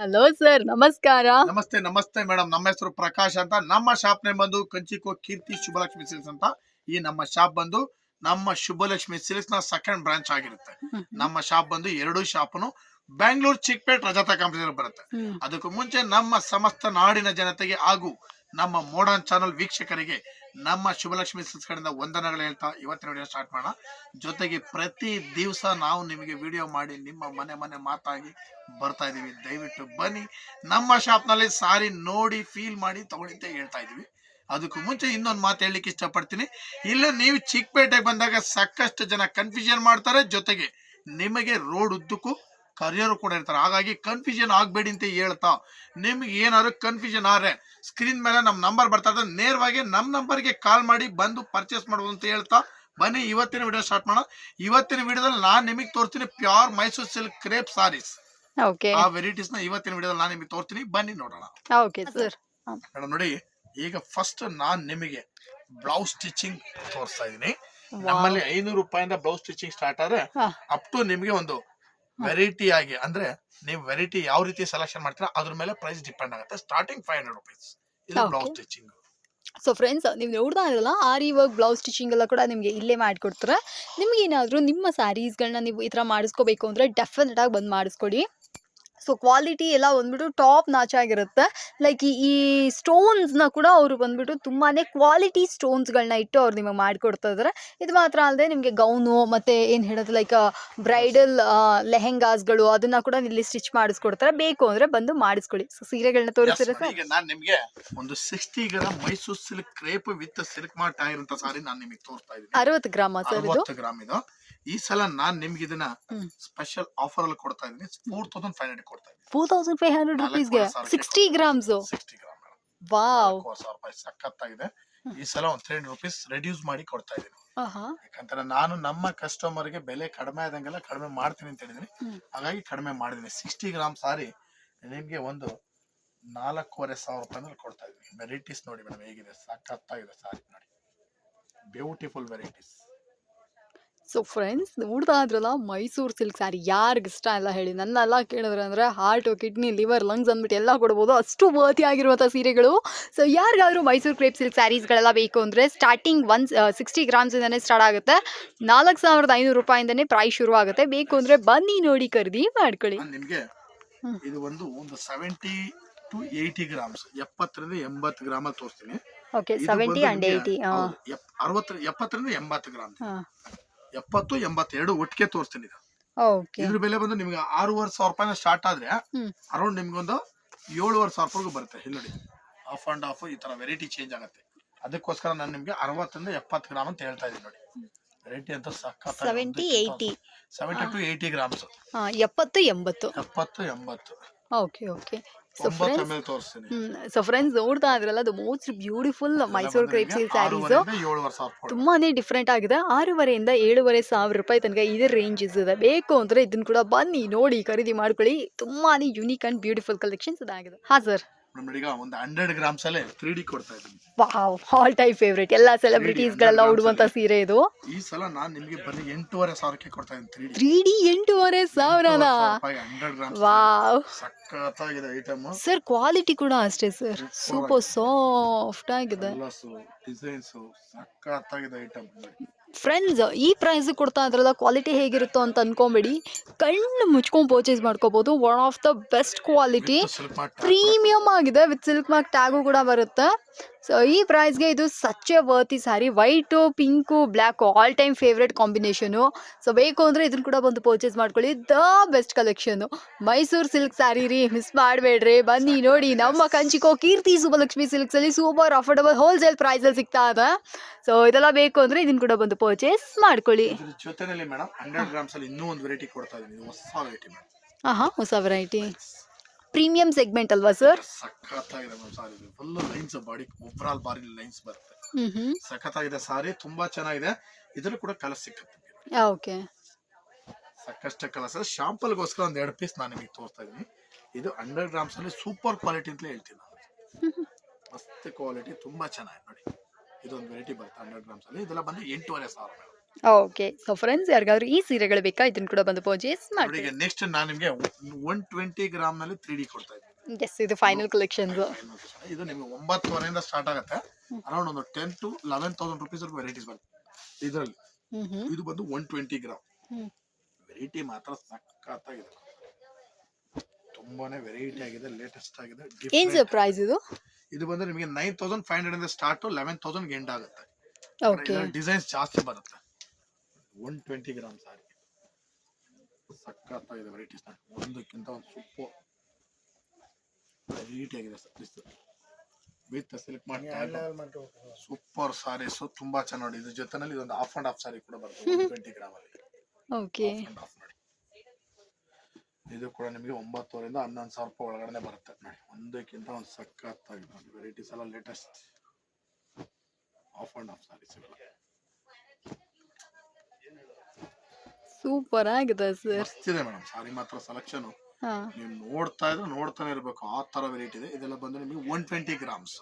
Hello sir ನಮಸ್ಕಾರ. ನಮಸ್ತೆ ನಮಸ್ತೆ ಮೇಡಮ್. ನಮ್ಮ ಹೆಸರು ಪ್ರಕಾಶ್ ಅಂತ. ನಮ್ಮ ಶಾಪ್ ನೇಮ್ ಬಂದು ಕಂಚಿಕೋ ಕೀರ್ತಿ ಶುಭಲಕ್ಷ್ಮಿ ಸಿಲ್ಸ್ ಅಂತ ಈ ನಮ್ಮ ಶಾಪ್ ಬಂದು ನಮ್ಮ ಶುಭಲಕ್ಷ್ಮಿ ಸಿಲ್ಸ್ನ ಸೆಕೆಂಡ್ ಬ್ರಾಂಚ್ ಆಗಿರುತ್ತೆ. ನಮ್ಮ ಶಾಪ್ ಬಂದು ಎರಡು ಶಾಪ್ನು ಬ್ಯಾಂಗ್ಳೂರ್ ಚಿಕ್ಪೇಟ್ ರಜತಾ ಕಂಪನಿ ಬರುತ್ತೆ. ಅದಕ್ಕೂ ಮುಂಚೆ ನಮ್ಮ ಸಮಸ್ತ ನಾಡಿನ ಜನತೆಗೆ ಹಾಗೂ ನಮ್ಮ ಮೋಡನ್ ಚಾನಲ್ ವೀಕ್ಷಕರಿಗೆ ನಮ್ಮ ಶುಭಲಕ್ಷ್ಮಿ ಸಿಲ್ಕ್ಸ್ ಕಡೆಯಿಂದ ವಂದನೆಗಳು ಹೇಳ್ತಾ ಇವತ್ತಿನ ವಿಡಿಯೋ ಸ್ಟಾರ್ಟ್ ಮಾಡೋಣ. ಜೊತೆಗೆ ಪ್ರತಿ ದಿವಸ ನಾವು ನಿಮಗೆ ವಿಡಿಯೋ ಮಾಡಿ ನಿಮ್ಮ ಮನೆ ಮನೆ ಮಾತಾಗಿ ಬರ್ತಾ ಇದೀವಿ ದಯವಿಟ್ಟು ಬನ್ನಿ. ನಮ್ಮ ಶಾಪ್ನಲ್ಲಿ ಸಾರಿ ನೋಡಿ ಫೀಲ್ ಮಾಡಿ ತಗೊಳ್ಳಿ ಅಂತ ಹೇಳ್ತಾ ಇದೀವಿ ಅದಕ್ಕೂ ಮುಂಚೆ ಇನ್ನೊಂದು ಮಾತು ಹೇಳಲಿಕ್ಕೆ ಇಷ್ಟಪಡ್ತೀನಿ. ಇಲ್ಲ ನೀವು ಚಿಕ್ಕಪೇಟೆಗೆ ಬಂದಾಗ ಸಾಕಷ್ಟು ಜನ ಕನ್ಫ್ಯೂಷನ್ ಮಾಡ್ತಾರೆ. ಜೊತೆಗೆ ನಿಮಗೆ ರೋಡ್ ಉದ್ದಕ್ಕೂ ಕರಿಯರು ಕೂಡ ಇರ್ತಾರೆ. ಹಾಗಾಗಿ ಕನ್ಫ್ಯೂಷನ್ ಆಗಬೇಡಿ ಅಂತ ಹೇಳ್ತಾ ನಿಮ್ಗೆ ಏನಾದ್ರು ಕನ್ಫ್ಯೂಷನ್ ಆದರೆ ಸ್ಕ್ರೀನ್ ಮೇಲೆ ನಮ್ಮ ನಂಬರ್ ಬರ್ತಾ ಇರ್ತದೆ ನೇರವಾಗಿ ನಮ್ಮ ನಂಬರ್ಗೆ ಕಾಲ್ ಮಾಡಿ ಬಂದು ಪರ್ಚೇಸ್ ಮಾಡ್ಬೋದು ಅಂತ ಹೇಳ್ತಾ ಬನ್ನಿ. ಇವತ್ತಿನ ವಿಡಿಯೋ ಸ್ಟಾರ್ಟ್ ಮಾಡೋಣ. ಇವತ್ತಿನ ವಿಡಿಯೋದಲ್ಲಿ ನಾನು ನಿಮಗೆ ತೋರಿಸ್ತೀನಿ pure Mysore silk crepe saris okay ಆ ವೆರೈಟೀಸ್ನ ಇವತ್ತಿನ ವಿಡಿಯೋದಲ್ಲಿ ನಾನು ನಿಮಗೆ ತೋರಿಸ್ತೀನಿ. ಬನ್ನಿ ನೋಡೋಣ. ಓಕೆ ಸರ್ ಮೇಡಮ್ ನೋಡಿ ಈಗ ಫಸ್ಟ್ ನಾನ್ ನಿಮಗೆ ಬ್ಲೌಸ್ ಸ್ಟಿಚಿಂಗ್ ತೋರಿಸ್ತಾ ಇದೀನಿ ನಮ್ಮಲ್ಲಿ ಐನೂರು ರೂಪಾಯಿಂದ ಬ್ಲೌಸ್ ಸ್ಟಿಚಿಂಗ್ ಸ್ಟಾರ್ಟ್ ಆದ್ರೆ ಅಪ್ ಟು ನಿಮಗೆ ಒಂದು ವೆರೈಟಿ ಆಗಿ ಅಂದ್ರೆ ನೀವು ವೆರೈಟಿ ಯಾವ ರೀತಿ ಸೆಲೆಕ್ಷನ್ ಮಾಡ್ತೀರಾ ಅದ್ರ ಮೇಲೆ ಪ್ರೈಸ್ ಡಿಪೆಂಡ್ ಆಗುತ್ತೆ. ಸ್ಟಾರ್ಟಿಂಗ್ ಫೈವ್ ಹಂಡ್ರೆಡ್ ರುಪೀಸ್ ಇದು ಬ್ಲೌಸ್ ಸ್ಟಿಚಿಂಗ್ ಸೊ ಫ್ರೆಂಡ್ಸ್ ನೀವು ನೋಡ್ತಾ ಇರಲ್ಲ ಆರಿ ವರ್ಕ್ ಬ್ಲೌಸ್ ಸ್ಟಿಚಿಂಗ್ ಎಲ್ಲ ಕೂಡ ನಿಮಗೆ ಇಲ್ಲೇ ಮಾಡಿಕೊಡ್ತಾರೆ. ನಿಮ್ಗೆ ಏನಾದರೂ ನಿಮ್ಮ ಸ್ಯಾರೀಸ್ಗಳನ್ನ ನೀವು ಈ ಥರ ಮಾಡಿಸ್ಕೋಬೇಕು ಅಂದರೆ ಡೆಫಿನೆಟ್ ಆಗಿ ಬಂದು ಮಾಡಿಸ್ಕೊಡಿ. ಸೊ ಕ್ವಾಲಿಟಿ ಎಲ್ಲ ಬಂದ್ಬಿಟ್ಟು ಟಾಪ್ ನಾಚಾಗಿರುತ್ತೆ ಲೈಕ್ ಈ ಈ ಸ್ಟೋನ್ಸ್ನ ಕೂಡ ಅವರು ಬಂದ್ಬಿಟ್ಟು ತುಂಬಾ ಕ್ವಾಲಿಟಿ ಸ್ಟೋನ್ಸ್ಗಳನ್ನ ಇಟ್ಟು ಅವ್ರು ನಿಮಗೆ ಮಾಡಿಕೊಡ್ತಾ ಇದ್ದಾರೆ ಇದು ಮಾತ್ರ ಅಲ್ಲದೆ ನಿಮಗೆ ಗೌನು ಮತ್ತು ಏನು ಹೇಳೋದು ಲೈಕ್ ಬ್ರೈಡಲ್ ಲೆಹೆಂಗಾಸ್ಗಳು ಅದನ್ನ ಕೂಡ ಇಲ್ಲಿ ಸ್ಟಿಚ್ ಮಾಡಿಸ್ಕೊಡ್ತಾರೆ. ಬೇಕು ಅಂದರೆ ಬಂದು ಮಾಡಿಸ್ಕೊಳ್ಳಿ. ಸೊ ಸೀರೆಗಳನ್ನ ತೋರಿಸಿದ್ರೆ ಸರ್. ಈಗ ನಾನು ನಿಮಗೆ ಒಂದು sixty gram Mysore silk crepe with silk sari ನಾನು ನಿಮಗೆ ತೋರಿಸ್ತಾ ಇದ್ದೀನಿ. ಅರವತ್ತು ಗ್ರಾಮ ಸರ್ ಇದು. ಗ್ರಾಮ್ ಇದು. ಈ ಸಲ ನಾನ್ ನಿಮ್ಗೆ ಇದನ್ನ ಸ್ಪೆಷಲ್ ಆಫರ್ ಅಲ್ಲಿ ಕೊಡ್ತಾ ಇದೀನಿ ಫೋರ್ ತೌಸಂಡ್ ಫೈವ್ ಹಂಡ್ರೆಡ್ ಕೊಡ್ತಾ ಇದೀನಿ four thousand five hundred ರುಪೀಸ್ಗೆ sixty grams sixty gram wow ಸಾವಿರ ರೂಪಾಯಿ ಸಖತ್ತಾಗಿದೆ. ಈ ಸಲ ಒಂದ್ ತ್ರೀ ಹಂಡ್ರೆಡ್ ರುಪೀಸ್ ರೆಡ್ಯೂಸ್ ಮಾಡಿ ಕೊಡ್ತಾ ಇದೀನಿ ಯಾಕಂದ್ರೆ ನಾನು ನಮ್ಮ ಕಸ್ಟಮರ್ಗೆ ಬೆಲೆ ಕಡಿಮೆ ಆದಂಗೆಲ್ಲ ಕಡಿಮೆ ಮಾಡ್ತೀನಿ ಅಂತ ಹೇಳಿದೀನಿ ಹಾಗಾಗಿ ಕಡಿಮೆ ಮಾಡಿದೀನಿ ಸಿಕ್ಸ್ಟಿ ಗ್ರಾಮ್ ಸಾರಿ ನಿಮ್ಗೆ ಒಂದು ನಾಲ್ಕೂವರೆ ಸಾವಿರ ರೂಪಾಯಿ ಕೊಡ್ತಾ ಇದೀನಿ ವೆರೈಟೀಸ್ ನೋಡಿ ಮೇಡಮ್ ಹೇಗಿದೆ. ಸಖತ್ತಾಗಿದೆ ಸಾರಿ ನೋಡಿ. ಬ್ಯೂಟಿಫುಲ್ ವೆರೈಟೀಸ್ ಸೊ ಫ್ರೆಂಡ್ಸ್ ನೋಡ್ತಾ ಇದ್ರಲ್ಲ ಮೈಸೂರು ಸಿಲ್ಕ್ ಸ್ಯಾರಿ ಯಾರಿಗೆ ಇಷ್ಟ ಎಲ್ಲ ಹೇಳಿ. ನನ್ನೆಲ್ಲ ಕೇಳಿದ್ರೆ ಅಂದರೆ ಹಾರ್ಟು ಕಿಡ್ನಿ ಲಿವರ್ ಲಂಗ್ಸ್ ಅಂದ್ಬಿಟ್ಟು ಎಲ್ಲ ಕೊಡ್ಬೋದು. ಅಷ್ಟು ವರ್ತಿ ಆಗಿರುವಂಥ ಸೀರೆಗಳು. ಸೊ ಯಾರಿಗಾದ್ರೂ ಮೈಸೂರು ಕ್ರೇಪ್ ಸಿಲ್ಕ್ ಸ್ಯಾರೀಸ್ಗಳೆಲ್ಲ ಬೇಕು ಅಂದರೆ ಸ್ಟಾರ್ಟಿಂಗ್ ಒನ್ ಸಿಕ್ಸ್ಟಿ ಗ್ರಾಮ್ಸಿಂದನೇ ಸ್ಟಾರ್ಟ್ ಆಗುತ್ತೆ. ನಾಲ್ಕು ಸಾವಿರದ ಐನೂರು ರೂಪಾಯಿಂದನೇ ಪ್ರೈಸ್ ಶುರು ಆಗುತ್ತೆ. ಬೇಕು ಅಂದರೆ ಬನ್ನಿ ನೋಡಿ ಖರೀದಿ ಮಾಡ್ಕೊಳ್ಳಿ. ನಿಮಗೆ ಇದು ಒಂದು ಒಂದು ಸೆವೆಂಟಿ ಟು ಏಯ್ಟಿ ಗ್ರಾಮ್ಸ್ ಎಪ್ಪತ್ತರಿಂದ ಎಂಬತ್ತು ಗ್ರಾಮ್ ತೋರಿಸ್ತೀನಿ. ಓಕೆ ಸೆವೆಂಟಿ ನಿಮ್ಗೆ- ಏಯ್ಟಿ ಅರವತ್ತು ಎಪ್ಪತ್ತರಿಂದ ಎಂಬತ್ತು ಗ್ರಾಮ್ ಎಪ್ಪತ್ತು ಎಂಬತ್ತೆರಡು ಒಟ್ಟಿಗೆ ತೋರಿಸ್ತೀನಿ ಇದು ಓಕೆ ಇದ್ರ ಬೆಲೆ ಬಂದು ನಿಮ್ಗೆ ಆರೂವರೆ ಸಾವಿರ ರೂಪಾಯಿನ ಸ್ಟಾರ್ಟ್ ಆದ್ರೆ ಹ್ಮ್. ಅರೌಂಡ್ ನಿಮ್ಗೊಂದು ಏಳುವರೆ ಸಾವಿರ ರೂಪಾಯಿಗೂ ಬರುತ್ತೆ. ಇಲ್ಲಿ ನೋಡಿ ಆಫ್ ಅಂಡ್ ಆಫ್ ಈ ತರ ವೆರೈಟಿ ಚೇಂಜ್ ಆಗುತ್ತೆ. ಅದಕ್ಕೋಸ್ಕರ ನಾನು ನಿಮ್ಗೆ ಅರವತ್ತರಿಂದ ಎಪ್ಪತ್ತು ಗ್ರಾಮ್ ಅಂತ ಹೇಳ್ತಾ ಇದ್ದೀನಿ ನೋಡಿ. ವೆರೈಟಿ ಅಂತ ಸಖತ್ seventy eighty seventy two eighty grams ಎಪ್ಪತ್ತು ಎಂಬತ್ತು. ಎಪ್ಪತ್ತು ಎಂಬತ್ತು. Okay okay so friends so friends ನೋಡ್ತಾ ಇದ್ರಲ್ಲ ಅದು most beautiful Mysore crepe silk saris ತುಂಬಾನೇ ಡಿಫ್ರೆಂಟ್ ಆಗಿದೆ. ಆರೂವರೆಯಿಂದ ಏಳುವರೆ ಸಾವಿರ ರೂಪಾಯಿ ತನಕ ಇದೇ ರೇಂಜಸ್ ಇದೆ. ಬೇಕು ಅಂದರೆ ಇದನ್ನ ಕೂಡ ಬನ್ನಿ ನೋಡಿ ಖರೀದಿ ಮಾಡ್ಕೊಳ್ಳಿ. ತುಂಬಾನೇ ಯುನೀಕ್ ಅಂಡ್ ಬ್ಯೂಟಿಫುಲ್ ಕಲೆಕ್ಷನ್ಸ್ ಇದಾಗಿದೆ. ಹಾಂ ಸರ್ ಈಗ ಒಂದು ಹಂಡ್ರೆಡ್ ಗ್ರಾಮ್ಸ್ ಅಲ್ಲೇ ತ್ರೀ ಡಿ ಕೊಡ್ತಾ ಇದ್ದೀನಿ. ವಾವ್ ಆಲ್ ಟೈಮ್ ಫೇವ್ರೇಟ್ ಎಲ್ಲ ಸೆಲೆಬ್ರಿಟೀಸ್ಗಳೆಲ್ಲ ಉಡುವಂಥ ಸೀರೆ ಇದು. ಈ ಸಲ ನಾನು ನಿಮಗೆ ಬರೀ ಎಂಟೂವರೆ ಸಾವಿರಕ್ಕೆ ಕೊಡ್ತಾ ಇದ್ದೀನಿ ತ್ರೀ ಡಿ ಎಂಟೂವರೆ ಸಾವಿರನಾ? Hundred grams wow. ಸಖತ್ತಾಗಿದೆ ಐಟಮ್ ಸರ್ ಕ್ವಾಲಿಟಿ ಕೂಡ ಅಷ್ಟೇ ಸರ್ ಸೂಪರ್ ಸಾಫ್ಟ್ ಆಗಿದೆ. ಡಿಸೈನ್ಸ್ ಡಿಸೈನ್ಸು ಸಖತ್ತಾಗಿದೆ ಐಟಮ್ ಫ್ರೆಂಡ್ಸ್ ಈ ಪ್ರೈಸ್ ಕೊಡ್ತಾ ಇದ್ರಲ್ಲ ಕ್ವಾಲಿಟಿ ಹೇಗಿರುತ್ತೋ ಅಂತ ಅನ್ಕೊಂಬೇಡಿ. ಕಣ್ಣು ಮುಚ್ಕೊಂಡು ಪರ್ಚೇಸ್ ಮಾಡ್ಕೋಬೋದು. One of the best quality premium premium ಆಗಿದೆ. ವಿತ್ ಸಿಲ್ಕ್ ಮಾರ್ಕ್ ಟ್ಯಾಗು ಕೂಡ ಬರುತ್ತೆ. ಸೊ ಈ ಪ್ರೈಸ್ಗೆ ಇದು such a worthy sari white pink black all time favourite combination so ಬೇಕು ಅಂದರೆ ಇದನ್ನು ಕೂಡ ಬಂದು ಪರ್ಚೇಸ್ ಮಾಡ್ಕೊಳ್ಳಿ. The best collection Mysore silk sari ರೀ. ಮಿಸ್ ಮಾಡಬೇಡ್ರಿ. ಬನ್ನಿ ನೋಡಿ. ನಮ್ಮ ಕಂಚಿಕೋ ಕೀರ್ತಿ ಸುಬ್ಬಲಕ್ಷ್ಮಿ ಸಿಲ್ಕ್ಸಲ್ಲಿ ಸೂಪರ್ ಅಫೋರ್ಡಬಲ್ ಹೋಲ್ಸೇಲ್ ಪ್ರೈಸಲ್ಲಿ ಸಿಗ್ತಾ ಇದೆ ಸೊ ಇದೆಲ್ಲ ಬೇಕು ಅಂದರೆ ಇದನ್ನು ಕೂಡ ಬಂದು ಪರ್ಚೇಸ್ ಮಾಡ್ಕೊಳ್ಳಿ. ಜೊತೆಯಲ್ಲಿ ಮೇಡಮ್ ಹಂಡ್ರೆಡ್ ಗ್ರಾಮ್ಸಲ್ಲಿ ಇನ್ನೂ ಒಂದು ವೆರೈಟಿ ಕೊಡ್ತಾ ಇದ್ದೀನಿ. ಹೊಸ ವೆರೈಟಿ ಮೇಡಮ್ ಹಾಂ ಹಾಂ ಹೊಸ ವೆರೈಟಿ ಪ್ರೀಮಿಯಂ ಸೆಗ್ಮೆಂಟ್ ಅಲ್ವಾ ಸರ್ ಸಖತ್ತಾಗಿದೆ madam sari. Full lines body overall ಬಾರಿ ಲೈನ್ಸ್ ಬರುತ್ತೆ. ಸಖತ್ತಾಗಿದೆ ಸಾರಿ ತುಂಬಾ ಚೆನ್ನಾಗಿದೆ. ಇದ್ರಲ್ಲೂ ಕೂಡ ಕಲರ್ ಸಿಕ್ಕುತ್ತೆ ಓಕೆ ಸಾಕಷ್ಟು ಕಲರ್ಸ್ ಶಾಂಪಲ್ಗೋಸ್ಕರ ಒಂದು ಎರಡು ಪೀಸ್ ನಾನು ನಿಮಗೆ ತೋರಿಸ್ತಾ ಇದ್ದೀನಿ. ಇದು ಹಂಡ್ರೆಡ್ ಗ್ರಾಮ್ಸ್ ಅಲ್ಲಿ ಸೂಪರ್ ಕ್ವಾಲಿಟಿ ಅಂತಲೇ ಹೇಳ್ತೀನಿ ನಾನು. ಮಸ್ತ್ ಕ್ವಾಲಿಟಿ ತುಂಬಾ ಚೆನ್ನಾಗಿದೆ ನೋಡಿ. ಇದೊಂದು ವೆರೈಟಿ ಬರುತ್ತೆ ಹಂಡ್ರೆಡ್ ಗ್ರಾಮ್ಸ್ ಅಲ್ಲಿ. ಇದೆಲ್ಲ ಬಂದು ಎಂಟೂವರೆ ಸಾವಿರ ಮೇಡಮ್. ಓಕೆ. ಸೊ ಫ್ರೆಂಡ್ಸ್ ಯಾರಿಗಾದ್ರೂ ಈ ಸೀರೆಗಳು ಬೇಕಾ? ಇದನ್ನ ಕೂಡ ಬಂದು ಪರ್ಚೇಸ್ ಮಾಡಿ ಈಗ ನೆಕ್ಸ್ಟ್ ನಾನು ನಿಮಗೆ ಒನ್ ಟ್ವೆಂಟಿ ಗ್ರಾಮ್ನಲ್ಲಿ ತ್ರೀ ಡಿ ಕೊಡ್ತಾ ಇದ್ದೀನಿ. ಎಸ್ ಇದು ಫೈನಲ್ ಕಲೆಕ್ಷನ್ ಇದು ನಿಮಗೆ ಒಂಬತ್ತುವರೆಯಿಂದ ಸ್ಟಾರ್ಟ್ ಆಗುತ್ತೆ. ಅರೌಂಡ್ ಒಂದು ten to eleven thousand rupees varieties ಬರುತ್ತೆ. ಇದರಲ್ಲಿ. ಇದು ಬಂದು ಒನ್ ಟ್ವೆಂಟಿ ಗ್ರಾಮ್. ವೆರೈಟಿ ಮಾತ್ರ ಸಖತ್ತಾಗಿದೆ. ತುಂಬಾನೇ ವೆರೈಟಿ ಆಗಿದೆ ಲೇಟೆಸ್ಟ್ ಆಗಿದೆ ಏನ್. ಸರ್ ಪ್ರೈಸ್ ಇದು? ಇದು ಬಂದ್ರೆ ನಿಮಗೆ ನೈನ್ ತೌಸಂಡ್ ಫೈವ್ ಹಂಡ್ರೆಡ್ ಇಂದ ಸ್ಟಾರ್ಟ್ ಲೆವೆನ್ ತೌಸಂಡ್ ಎಂಡ್ ಆಗುತ್ತೆ. ಓಕೆ ಡಿಸೈನ್ಸ್ ಜಾಸ್ತಿ ಬರುತ್ತೆ. ಒನ್ ಟ್ವೆಂಟಿ ಗ್ರಾಮ್ ಸಾರಿ ಸಖತ್ತಾಗಿದೆ ವೆರೈಟೀಸ್ ಒಂದಕ್ಕಿಂತ ಒಂದು ವೆರೈಟಿ ಆಗಿದೆ ವಿತ್ ಸಿಲ್ಕ್ ಮಾಡಿ ಸೂಪರ್ ಸಾರೀಸ್ ತುಂಬಾ ಚೆನ್ನಾಗಿ ಇದ್ರ ಜೊತೆನಲ್ಲಿ ಇದೊಂದು ಆಫ್ ಅಂಡ್ ಆಫ್ ಸಾರಿ ಕೂಡ ಬರುತ್ತೆ ಟ್ವೆಂಟಿ ಗ್ರಾಮ್ ಅಲ್ಲಿ. ಓಕೆ ಇದು ಕೂಡ ನಿಮಗೆ ಒಂಬತ್ತುವರಿಂದ ಹನ್ನೊಂದು ಸಾವಿರ ರೂಪಾಯಿ ಒಳಗಡೆ ಬರುತ್ತೆ ನೋಡಿ. ಒಂದಕ್ಕಿಂತ ಒಂದು ಸಖತ್ತಾಗಿದೆ ನೋಡಿ. ವೆರೈಟೀಸ್ ಎಲ್ಲ latest of and of saris super ಆಗಿದೆ ಸರ್ ಮಸ್ತಿದೆ ಮೇಡಮ್ ಸಾರಿ ಮಾತ್ರ ಸೆಲೆಕ್ಷನ್ ಹಾ. ನೀವು ನೋಡ್ತಾ ಇದ್ರೆ ನೋಡ್ತಾನೆ ಇರಬೇಕು. ಆ ತರ ವೆರೈಟಿ ಇದೆ. ಇದೆಲ್ಲ ಬಂದ್ರೆ ನಿಮಗೆ ಒನ್ ಟ್ವೆಂಟಿ ಗ್ರಾಮ್ಸ್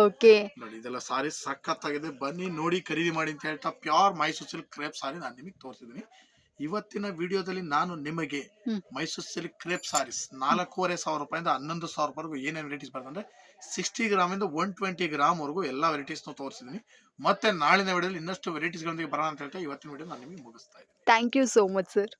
ಓಕೆ ನೋಡಿ ಇದೆಲ್ಲ ಸಾರಿ ಸಖತ್ತಾಗಿದೆ. ಬನ್ನಿ ನೋಡಿ ಖರೀದಿ ಮಾಡಿ ಅಂತ ಹೇಳ್ತಾ pure Mysore silk crepe sari ನಾನು ನಿಮಗೆ ತೋರಿಸಿದ್ದೀನಿ. ಇವತ್ತಿನ ವಿಡಿಯೋದಲ್ಲಿ ನಾನು ನಿಮಗೆ. ಮೈಸೂರು ಸಿಲ್ಕ್ ಕ್ರೇಪ್ ಸಾರೀಸ್ ನಾಲ್ಕೂವರೆ ಸಾವಿರ ರೂಪಾಯಿಂದ ಹನ್ನೊಂದು ಸಾವಿರ ರೂಪಾಯಿವರೆಗೂ ಏನೇನು ವೆರೈಟೀಸ್ ಬರ್ತಂದ್ರೆ ಸಿಕ್ಸ್ಟಿ ಗ್ರಾಮ್ ಇಂದ ಒನ್ ಟ್ವೆಂಟಿ ಗ್ರಾಮ್ ವರೆಗೂ ಎಲ್ಲ ವೆರೈಟೀಸ್ ತೋರಿಸಿದ್ದೀನಿ ಮತ್ತೆ ನಾಳಿನ ವಿಡಿಯೋದಲ್ಲಿ ಇನ್ನಷ್ಟು ವೆರೈಟೀಸ್ ಗಳೊಂದಿಗೆ ಬರೋಣ ಅಂತ ಹೇಳ್ತಾ ಇವತ್ತಿನ ವಿಡಿಯೋ ನಾನು ನಿಮಗೆ ಮುಗಿಸ್ತಾ ಇದ್ದೀನಿ. Thank you so much sir